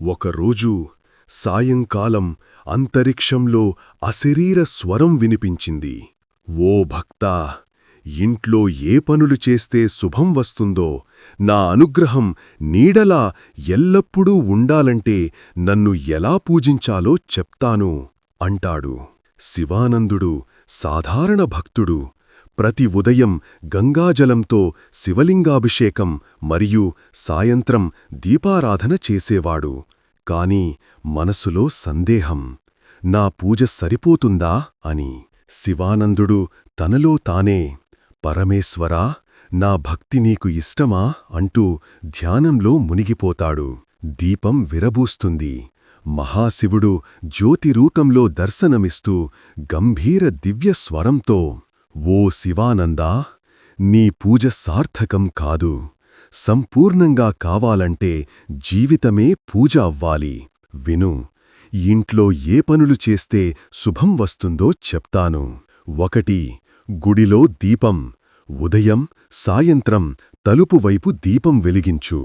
ఒకరోజు సాయంకాలం అంతరిక్షంలో అశరీర స్వరం వినిపించింది. ఓ భక్తా ఇంట్లో ఏ పనులు చేస్తే శుభం వస్తుందో నా అనుగ్రహం నీడలా ఎల్లప్పుడూ ఉండాలంటే నన్ను ఎలా పూజించాలో చెప్తాను అంటాడు శివానందుడు సాధారణ భక్తుడు. ప్రతి ఉదయం గంగాజలంతో శివలింగాభిషేకం మరియు సాయంత్రం దీపారాధన చేసేవాడు. కాని మనసులో సందేహం నా పూజ సరిపోతుందా అని. శివానందుడు తనలో తానే పరమేశ్వరా నా భక్తి నీకు ఇష్టమా? అంటూ ధ్యానంలో మునిగిపోతాడు. దీపం విరబూస్తుంది. మహాశివుడు జ్యోతిరూపంలో దర్శనమిస్తూ గంభీర దివ్య స్వరంతో ఓ శివానందా నీ పూజ సార్థకం కాదు. సంపూర్ణంగా కావాలంటే జీవితమే పూజ అవ్వాలి. విను ఇంట్లో ఏ పనులు చేస్తే శుభం వస్తుందో చెప్తాను. ఒకటి గుడిలో దీపం ఉదయం సాయంత్రం తలుపు వైపు దీపం వెలిగించు.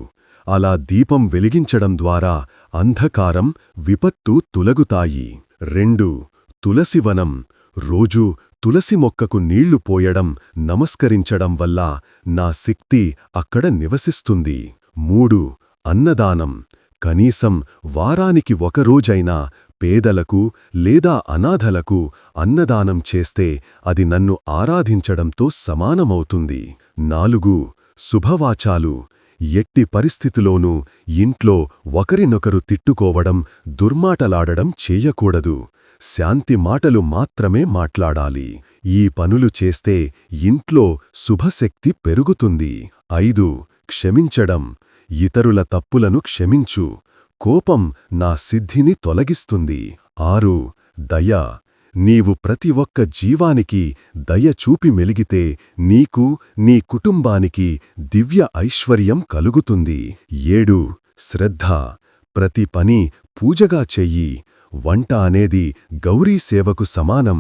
అలా దీపం వెలిగించడం ద్వారా అంధకారం విపత్తు తులగుతాయి. రెండు తులసివనం రోజూ తులసి మొక్కకు నీళ్ళు పోయడం నమస్కరించడం వల్ల నా శక్తి అక్కడ నివసిస్తుంది. మూడు అన్నదానం. కనీసం వారానికి ఒకరోజైనా పేదలకు లేదా అనాథలకు అన్నదానం చేస్తే అది నన్ను ఆరాధించడంతో సమానమవుతుంది. నాలుగు శుభవాచాలు. ఎట్టి పరిస్థితిలోనూ ఇంట్లో ఒకరినొకరు తిట్టుకోవడం దుర్మాటలాడడం చేయకూడదు. శాంతి మాటలు మాత్రమే మాట్లాడాలి. ఈ పనులు చేస్తే ఇంట్లో శుభశక్తి పెరుగుతుంది. ఐదు క్షమించడం. ఇతరుల తప్పులను క్షమించు. కోపం నా సిద్ధిని తొలగిస్తుంది. ఆరు దయ. నీవు ప్రతి ఒక్క జీవానికి దయ చూపి మెలిగితే నీకు నీ కుటుంబానికి దివ్య ఐశ్వర్యం కలుగుతుంది. ఏడు శ్రద్ధ. ప్రతి పని పూజగా చెయ్యి. వంట అనేది గౌరీ సేవకు సమానం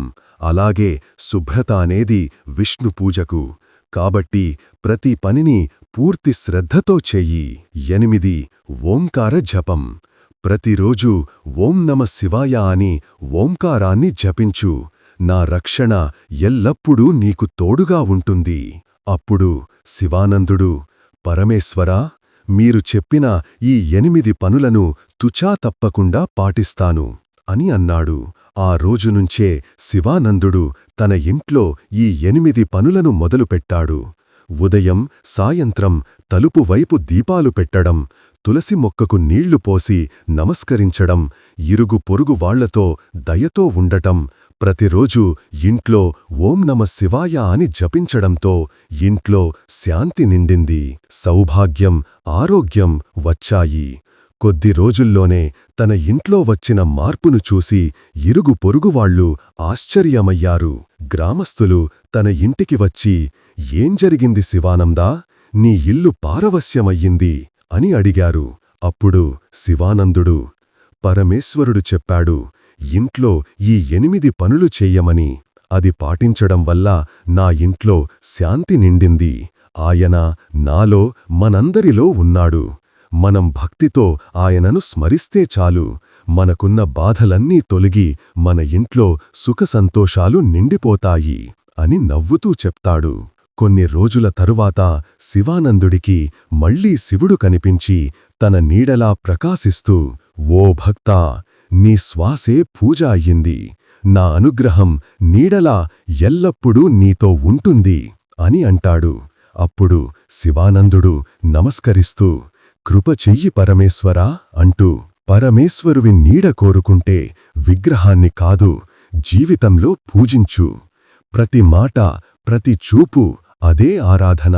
అలాగే శుభ్రత అనేది విష్ణు పూజకు. కాబట్టి ప్రతి పనిని పూర్తి శ్రద్ధతో చెయ్యి. ఎనిమిది ఓంకార జపం. ప్రతిరోజు ఓం నమ శివాయ అని ఓంకారాన్ని జపించు. నా రక్షణ ఎల్లప్పుడూ నీకు తోడుగా ఉంటుంది. అప్పుడు శివానందుడు పరమేశ్వరా మీరు చెప్పిన ఈ ఎనిమిది పనులను తుచా తప్పకుండా పాటిస్తాను. అని అన్నాడు. ఆ రోజునుంచే శివానందుడు తన ఇంట్లో ఈ ఎనిమిది పనులను మొదలుపెట్టాడు. ఉదయం సాయంత్రం తలుపు వైపు దీపాలు పెట్టడం తులసి మొక్కకు నీళ్ళు పోసి నమస్కరించడం ఇరుగు పొరుగు వాళ్ళతో దయతో ఉండటం ప్రతిరోజు ఇంట్లో ఓం నమ శివాయ అని జపించడంతో ఇంట్లో శాంతి నిండింది. సౌభాగ్యం ఆరోగ్యం వచ్చాయి. కొద్ది రోజుల్లోనే తన ఇంట్లో వచ్చిన మార్పును చూసి ఇరుగు పొరుగువాళ్ళు ఆశ్చర్యమయ్యారు. గ్రామస్థులు తన ఇంటికి వచ్చి ఏం జరిగింది శివానందా? నీ ఇల్లు పారవస్యమయ్యింది అని అడిగారు. అప్పుడు శివానందుడు పరమేశ్వరుడు చెప్పాడు ఇంట్లో ఈ ఎనిమిది పనులు చెయ్యమని అది పాటించడం వల్ల నా ఇంట్లో శాంతి నిండింది. ఆయన నాలో మనందరిలో ఉన్నాడు. మనం భక్తితో ఆయనను స్మరిస్తే చాలు. మనకున్న బాధలన్నీ తొలగి మన ఇంట్లో సుఖసంతోషాలు నిండిపోతాయి అని నవ్వుతూ చెప్తాడు. కొన్ని రోజుల తరువాత శివానందుడికి మళ్ళీ శివుడు కనిపించి తన నీడలా ప్రకాశిస్తూ ఓ భక్తా నీ శ్వాసే పూజ అయ్యింది. నా అనుగ్రహం నీడలా ఎల్లప్పుడూ నీతో ఉంటుంది అని అంటాడు. అప్పుడు శివానందుడు నమస్కరిస్తూ కృప చెయ్యి పరమేశ్వరా అంటూ పరమేశ్వరువి నీడ కోరుకుంటే విగ్రహాన్ని కాదు జీవితంలో పూజించు. ప్రతి మాట ప్రతి చూపు అదే ఆరాధన.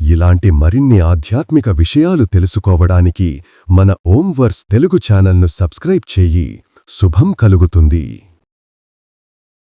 ఇలాంటి మరిన్ని ఆధ్యాత్మిక విషయాలు తెలుసుకోవడానికి మన ఓం వర్స్ తెలుగు ఛానల్ను సబ్స్క్రైబ్ చెయ్యి. శుభం కలుగుతుంది.